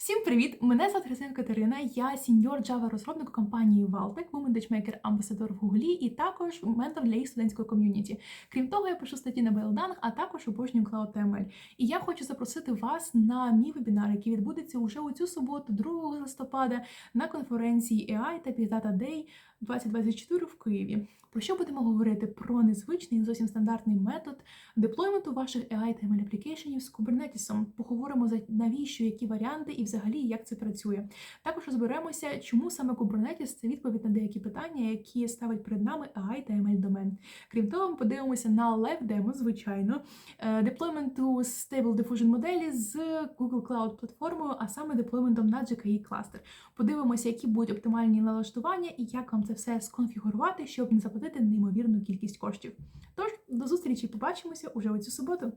Всім привіт! Мене звати Христина Катерина. Я сіньор Java розробник компанії Valtech, Women Matchmaker, амбасадор в Гуглі і також ментор для їх студентської ком'юніті. Крім того, я пишу статті на Белданг, а також обожнюю Cloud.ml. І я хочу запросити вас на мій вебінар, який відбудеться уже у цю суботу, 2 листопада, на конференції AI та Big Data Day 2024 в Києві. Про що будемо говорити? Про незвичний, не зовсім стандартний метод деплойменту ваших AI та ML аплікейшенів з Kubernetes. Поговоримо за навіщо, які варіанти і взагалі як це працює. Також розберемося, чому саме Kubernetes – це відповідь на деякі питання, які ставить перед нами AI та ML домен. Крім того, ми подивимося на live демо, звичайно, е, деплойменту Stable Diffusion моделі з Google Cloud платформою, а саме деплойментом на GKE кластер. Подивимося, які будуть оптимальні налаштування і як вам це все сконфігурувати, щоб не заплатити неймовірну кількість коштів. Тож до зустрічі, побачимося уже у цю суботу.